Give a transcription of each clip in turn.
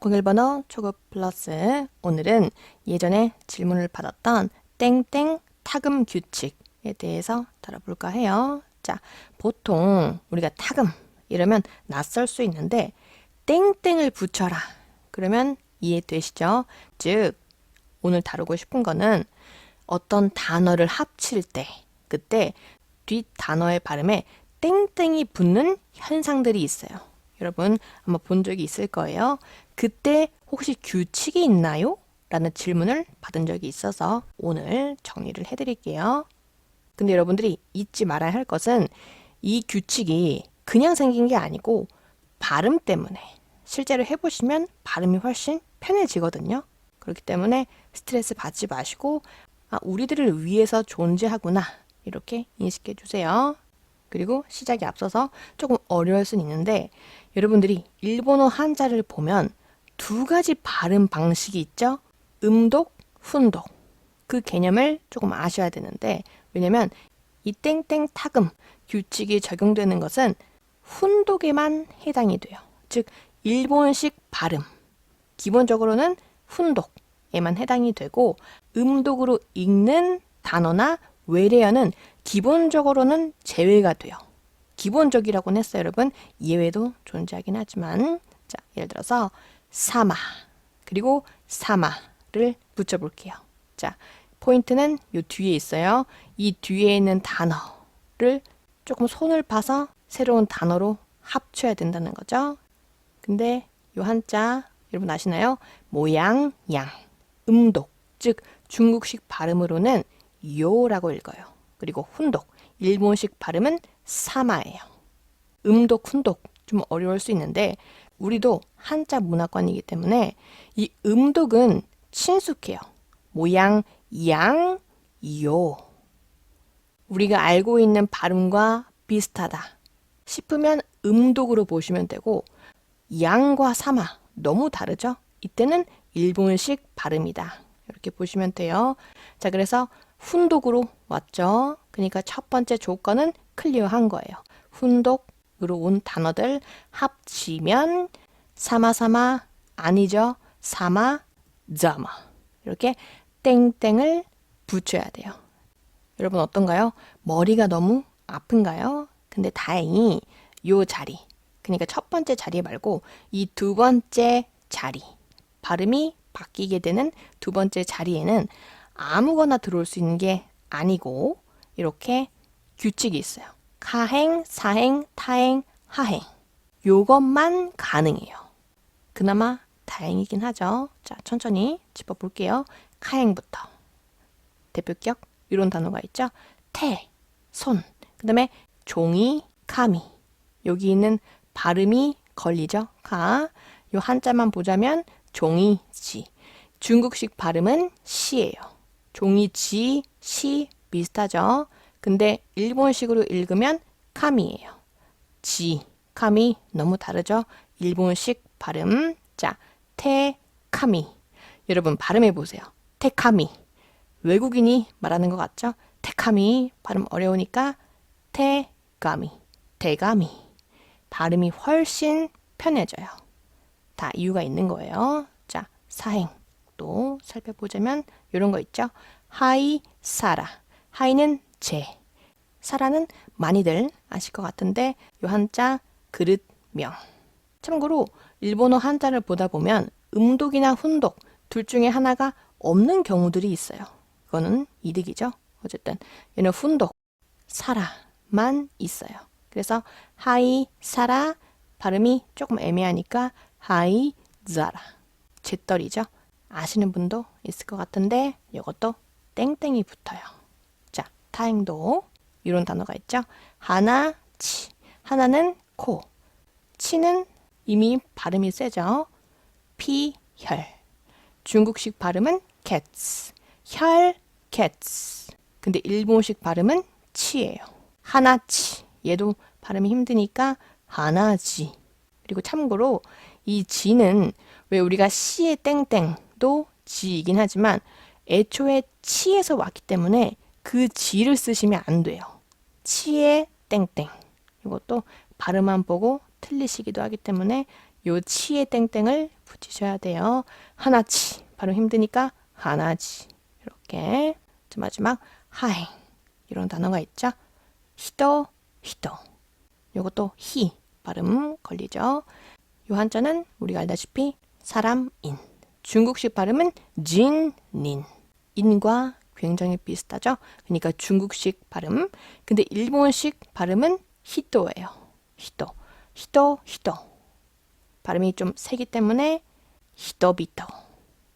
공일번호 초급 플러스 오늘은 예전에 질문을 받았던 땡땡 타금 규칙에 대해서 다뤄볼까 해요. 자, 보통 우리가 타금 이러면 낯설 수 있는데 땡땡을 붙여라. 그러면 이해되시죠? 즉 오늘 다루고 싶은 거는 어떤 단어를 합칠 때 그때 뒷 단어의 발음에 땡땡이 붙는 현상들이 있어요. 여러분 아마 본 적이 있을 거예요. 그때 혹시 규칙이 있나요? 라는 질문을 받은 적이 있어서 오늘 정리를 해드릴게요. 근데 여러분들이 잊지 말아야 할 것은 이 규칙이 그냥 생긴 게 아니고 발음 때문에 실제로 해보시면 발음이 훨씬 편해지거든요. 그렇기 때문에 스트레스 받지 마시고 아, 우리들을 위해서 존재하구나 이렇게 인식해 주세요. 그리고 시작에 앞서서 조금 어려울 수는 있는데 여러분들이 일본어 한자를 보면 두 가지 발음 방식이 있죠. 음독, 훈독. 그 개념을 조금 아셔야 되는데 왜냐면 이 땡땡 타금 규칙이 적용되는 것은 훈독에만 해당이 돼요. 즉 일본식 발음. 기본적으로는 훈독에만 해당이 되고 음독으로 읽는 단어나 외래어는 기본적으로는 제외가 돼요. 기본적이라고는 했어요, 여러분. 예외도 존재하긴 하지만 자, 예를 들어서 사마 그리고 사마를 붙여 볼게요. 자, 포인트는 요 뒤에 있어요. 이 뒤에 있는 단어를 조금 손을 봐서 새로운 단어로 합쳐야 된다는 거죠. 근데 요 한자 여러분 아시나요? 모양, 양, 음독, 즉 중국식 발음으로는 요라고 읽어요. 그리고 훈독, 일본식 발음은 사마예요. 음독, 훈독 좀 어려울 수 있는데 우리도 한자 문화권이기 때문에 이 음독은 친숙해요. 모양, 양, 요. 우리가 알고 있는 발음과 비슷하다 싶으면 음독으로 보시면 되고 양과 사마 너무 다르죠? 이때는 일본식 발음이다. 이렇게 보시면 돼요. 자, 그래서 훈독으로 왔죠. 그러니까 첫 번째 조건은 클리어한 거예요. 훈독으로 온 단어들 합치면 사마사마 아니죠. 사마 자마 이렇게 땡땡을 붙여야 돼요. 여러분 어떤가요? 머리가 너무 아픈가요? 근데 다행히 요 자리 그러니까 첫 번째 자리 말고 이 두 번째 자리 발음이 바뀌게 되는 두 번째 자리에는 아무거나 들어올 수 있는 게 아니고 이렇게 규칙이 있어요. 가행, 사행, 타행, 하행. 요것만 가능해요. 그나마 다행이긴 하죠. 자, 천천히 짚어볼게요. 카행부터. 대표격 이런 단어가 있죠. 태, 손. 그 다음에 종이, 카미. 여기 있는 발음이 걸리죠. 가. 요 한자만 보자면 종이 지. 중국식 발음은 시예요. 종이 지, 시 비슷하죠. 근데 일본식으로 읽으면 카미예요. 지, 카미 너무 다르죠. 일본식 발음. 자, 테, 카미. 여러분 발음해 보세요. 테카미. 외국인이 말하는 것 같죠? 테카미 발음 어려우니까 테가미, 대가미. 발음이 훨씬 편해져요. 다 이유가 있는 거예요. 자, 사행 또 살펴보자면 이런 거 있죠. 하이, 사라. 하이는 제. 사라는 많이들 아실 것 같은데 요 한자 그릇 명. 참고로 일본어 한자를 보다 보면 음독이나 훈독 둘 중에 하나가 없는 경우들이 있어요. 그거는 이득이죠. 어쨌든 얘는 훈독, 사라만 있어요. 그래서 하이, 사라 발음이 조금 애매하니까 하이, 자라 제떨이죠. 아시는 분도 있을 것 같은데 이것도 땡땡이 붙어요. 자, 타행도 이런 단어가 있죠. 하나, 치. 하나는 코. 치는 이미 발음이 세죠. 피, 혈. 중국식 발음은 cats. 혈, cats. 근데 일본식 발음은 치예요. 하나치. 얘도 발음이 힘드니까 하나지. 그리고 참고로 이 지는 왜 우리가 시의 땡땡 도 지이긴 하지만 애초에 치에서 왔기 때문에 그 지를 쓰시면 안 돼요. 치의 땡땡. 이것도 발음만 보고 틀리시기도 하기 때문에 요 치의 땡땡을 붙이셔야 돼요. 하나치. 발음 힘드니까 하나치. 이렇게. 자, 마지막 하행. 이런 단어가 있죠. 히도, 히도. 요것도 히. 발음 걸리죠. 요 한자는 우리가 알다시피 사람인. 중국식 발음은 진, 닌. 인과 굉장히 비슷하죠. 그러니까 중국식 발음. 근데 일본식 발음은 히토예요. 히토. 히토, 히토. 발음이 좀 세기 때문에 히토비토.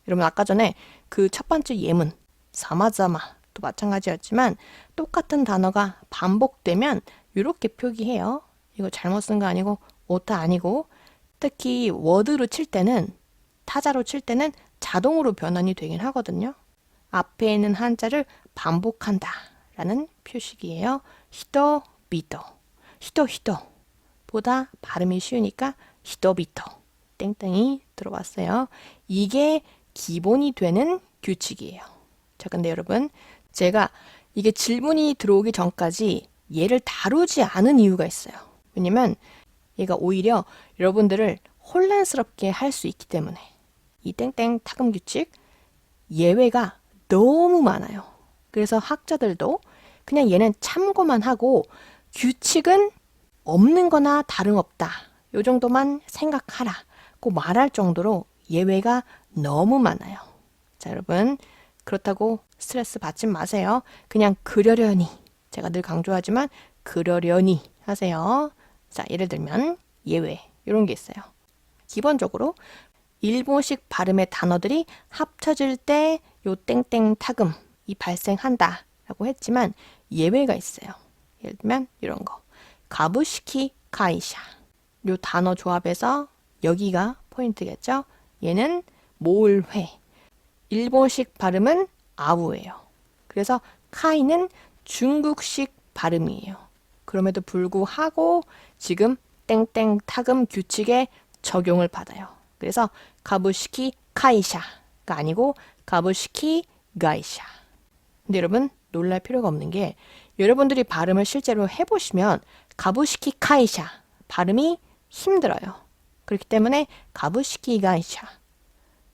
여러분 아까 전에 그 첫 번째 예문 사마자마도 마찬가지였지만 똑같은 단어가 반복되면 이렇게 표기해요. 이거 잘못 쓴 거 아니고 오타 아니고 특히 워드로 칠 때는 타자로 칠 때는 자동으로 변환이 되긴 하거든요. 앞에 있는 한자를 반복한다 라는 표식이에요. 히토 비토 히토 히토 보다 발음이 쉬우니까 히토 비토 땡땡이 들어왔어요. 이게 기본이 되는 규칙이에요. 자, 근데 여러분 제가 이게 질문이 들어오기 전까지 얘를 다루지 않은 이유가 있어요. 왜냐면 얘가 오히려 여러분들을 혼란스럽게 할 수 있기 때문에 이 땡땡 타금 규칙 예외가 너무 많아요. 그래서 학자들도 그냥 얘는 참고만 하고 규칙은 없는 거나 다름없다. 요 정도만 생각하라. 고 말할 정도로 예외가 너무 많아요. 자, 여러분. 그렇다고 스트레스 받지 마세요. 그냥 그러려니. 제가 늘 강조하지만 그러려니 하세요. 자, 예를 들면 예외. 이런 게 있어요. 기본적으로 일본식 발음의 단어들이 합쳐질 때 요 땡땡 타금이 발생한다 라고 했지만 예외가 있어요. 예를 들면 이런 거. 가부시키 카이샤. 요 단어 조합에서 여기가 포인트겠죠? 얘는 모을회. 일본식 발음은 아우예요. 그래서 카이는 중국식 발음이에요. 그럼에도 불구하고 지금 땡땡 타금 규칙에 적용을 받아요. 그래서 가부시키 카이샤가 아니고 가부시키 가이샤. 근데 여러분 놀랄 필요가 없는 게 여러분들이 발음을 실제로 해보시면 가부시키 카이샤 발음이 힘들어요. 그렇기 때문에 가부시키 가이샤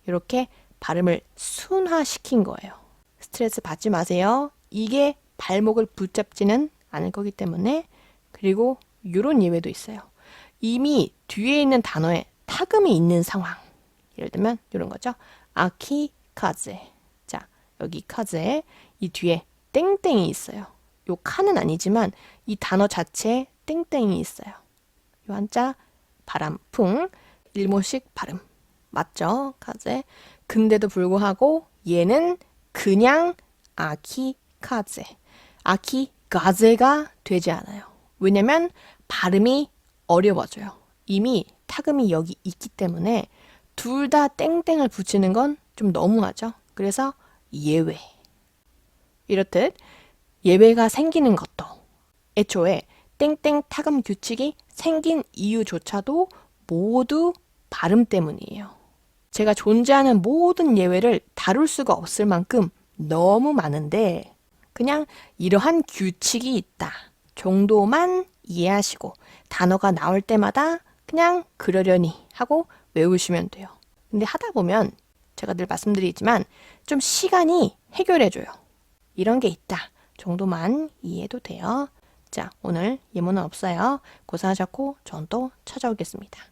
이렇게 발음을 순화시킨 거예요. 스트레스 받지 마세요. 이게 발목을 붙잡지는 않을 거기 때문에 그리고 이런 예외도 있어요. 이미 뒤에 있는 단어에 타금이 있는 상황. 예를 들면 이런 거죠. 아키카제. 자, 여기 카제 이 뒤에 땡땡이 있어요. 요 카는 아니지만 이 단어 자체에 땡땡이 있어요. 요 한자 바람, 풍, 일본식 발음. 맞죠? 카제. 근데도 불구하고 얘는 그냥 아키 카제. 아키 가제가 되지 않아요. 왜냐면 발음이 어려워져요. 이미 타금이 여기 있기 때문에 둘 다 땡땡을 붙이는 건 좀 너무하죠. 그래서 예외. 이렇듯 예외가 생기는 것도 애초에 땡땡 타금 규칙이 생긴 이유조차도 모두 발음 때문이에요. 제가 존재하는 모든 예외를 다룰 수가 없을 만큼 너무 많은데 그냥 이러한 규칙이 있다 정도만 이해하시고 단어가 나올 때마다 그냥 그러려니 하고 외우시면 돼요. 근데 하다 보면 제가 늘 말씀드리지만 좀 시간이 해결해줘요. 이런 게 있다 정도만 이해해도 돼요. 자, 오늘 예문은 없어요. 고생하셨고 전 또 찾아오겠습니다.